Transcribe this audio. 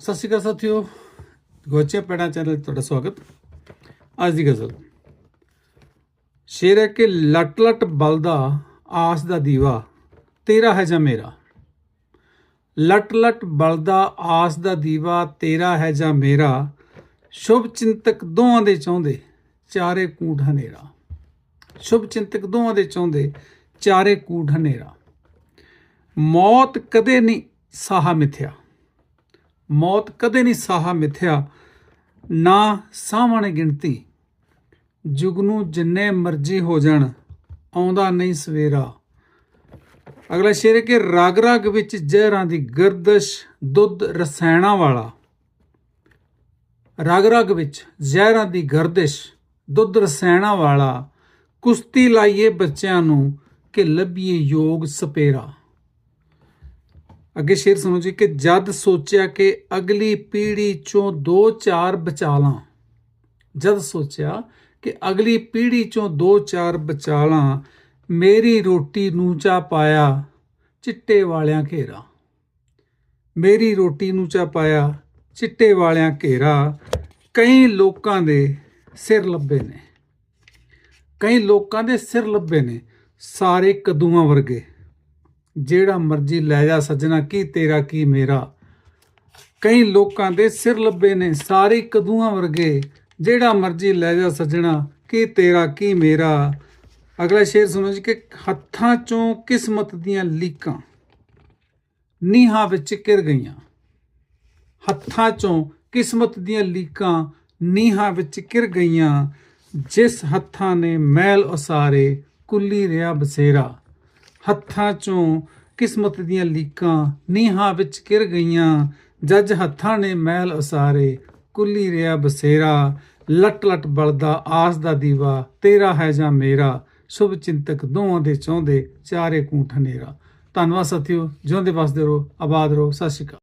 ਸਤਿ ਸ਼੍ਰੀ ਅਕਾਲ ਸਾਥੀਓ। ਗੋਚੇ ਪੈਣਾ ਚੈਨਲ ਤੁਹਾਡਾ ਸਵਾਗਤ। ਅੱਜ ਦੀ ਗਜ਼ਲ। ਸ਼ੇਰ ਹੈ ਕਿ ਲਟ ਲਟ ਬਲਦਾ ਆਸ ਦਾ ਦੀਵਾ, ਤੇਰਾ ਹੈ ਜਾਂ ਮੇਰਾ? ਲਟ ਲਟ ਬਲਦਾ ਆਸ ਦਾ ਦੀਵਾ, ਤੇਰਾ ਹੈ ਜਾਂ ਮੇਰਾ? ਸ਼ੁਭ ਚਿੰਤਕ ਦੋਹਾਂ ਦੇ ਚਾਹੁੰਦੇ, ਚਾਰੇ ਕੂਟ ਹਨੇਰਾ। ਸ਼ੁਭ ਚਿੰਤਕ ਦੋਹਾਂ ਦੇ ਚਾਹੁੰਦੇ, ਚਾਰੇ ਕੂਟ ਹਨੇਰਾ। ਮੌਤ ਕਦੇ ਨਹੀਂ ਸਾਹਾ ਮਿਥਿਆ। ਮੌਤ ਕਦੇ ਨਹੀਂ ਸਾਹਾ ਮਿਥਿਆ, ਨਾ ਸਾਹਮਣੇ ਗਿਣਤੀ। ਜੁਗ ਨੂੰ ਜਿੰਨੇ ਮਰਜ਼ੀ ਹੋ ਜਾਣ, ਆਉਂਦਾ ਨਹੀਂ ਸਵੇਰਾ। ਅਗਲਾ ਸ਼ੇਰ ਹੈ ਕਿ ਰਗ ਰਗ ਵਿੱਚ ਜ਼ਹਿਰਾਂ ਦੀ ਗਰਦਸ਼, ਦੁੱਧ ਰਸਾਇਣਾ ਵਾਲਾ। ਰਗ ਰਗ ਵਿੱਚ ਜ਼ਹਿਰਾਂ ਦੀ ਗਰਦਸ਼, ਦੁੱਧ ਰਸਾਇਣਾ ਵਾਲਾ। ਕੁਸ਼ਤੀ ਲਾਈਏ ਬੱਚਿਆਂ ਨੂੰ ਕਿ ਲੱਭੀਏ ਯੋਗ ਸਪੇਰਾ। ਅੱਗੇ ਸ਼ੇਰ ਸੁਣੋ ਜੀ ਕਿ ਜਦ ਸੋਚਿਆ ਕਿ ਅਗਲੀ ਪੀੜ੍ਹੀ ਚੋਂ ਦੋ ਚਾਰ ਬਚਾ ਲਾਂ, ਜਦ ਸੋਚਿਆ ਕਿ ਅਗਲੀ ਪੀੜ੍ਹੀ ਚੋਂ ਦੋ ਚਾਰ ਬਚਾ ਲਾਂ, ਮੇਰੀ ਰੋਟੀ ਨੂੰ ਚਾ ਪਾਇਆ ਚਿੱਟੇ ਵਾਲਿਆਂ ਘੇਰਾ। ਮੇਰੀ ਰੋਟੀ ਨੂੰ ਚਾ ਪਾਇਆ ਚਿੱਟੇ ਵਾਲਿਆਂ ਘੇਰਾ, ਕਈ ਲੋਕਾਂ ਦੇ ਸਿਰ ਲੱਭੇ ਨੇ। ਕਈ ਲੋਕਾਂ ਦੇ ਸਿਰ ਲੱਭੇ ਨੇ ਸਾਰੇ ਕਦੂਆਂ ਵਰਗੇ। ਜਿਹੜਾ ਮਰਜ਼ੀ ਲੈ ਜਾ ਸੱਜਣਾ, ਕੀ ਤੇਰਾ, ਕੀ ਮੇਰਾ। ਕਈ ਲੋਕਾਂ ਦੇ ਸਿਰ ਲੱਭੇ ਨੇ ਸਾਰੇ ਕਦੂਆਂ ਵਰਗੇ। ਜਿਹੜਾ ਮਰਜ਼ੀ ਲੈ ਜਾ ਸੱਜਣਾ, ਕੀ ਤੇਰਾ, ਕੀ ਮੇਰਾ। ਅਗਲਾ ਸ਼ੇਰ ਸੁਣੋ ਜੀ ਕਿ ਹੱਥਾਂ ਚੋਂ ਕਿਸਮਤ ਦੀਆਂ ਲੀਕਾਂ ਨੀਹਾਂ ਵਿੱਚ ਕਿਰ ਗਈਆਂ। ਹੱਥਾਂ ਚੋਂ ਕਿਸਮਤ ਦੀਆਂ ਲੀਕਾਂ ਨੀਹਾਂ ਵਿੱਚ ਕਿਰ ਗਈਆਂ। ਜਿਸ ਹੱਥਾਂ ਨੇ ਮੈਲ ਉਸਾਰੇ, ਕੁੱਲੀ ਰਿਆ ਬਸੇਰਾ। ਹੱਥਾਂ ਚੋਂ ਕਿਸਮਤ ਦੀਆਂ ਲੀਕਾਂ ਨੀਹਾਂ ਵਿੱਚ ਕਿਰ ਗਈਆਂ। ਜੱਜ ਹੱਥਾਂ ਨੇ ਮਹਿਲ ਉਸਾਰੇ, ਕੁੱਲੀ ਰਿਆ ਬਸੇਰਾ। ਲਟ ਲਟ ਬਲਦਾ ਆਸ ਦਾ ਦੀਵਾ, ਤੇਰਾ ਹੈ ਜਾਂ ਮੇਰਾ? ਸ਼ੁਭ ਚਿੰਤਕ ਦੋਵਾਂ ਦੇ ਚਾਹੁੰਦੇ ਚਾਰੇ ਕੂਠ ਹਨੇਰਾ। ਧੰਨਵਾਦ ਸਾਥੀਓ ਜਿਉਂਦੇ ਵਸਦੇ ਰਹੋ, ਆਬਾਦ ਰਹੋ। ਸਤਿ ਸ਼੍ਰੀ ਅਕਾਲ।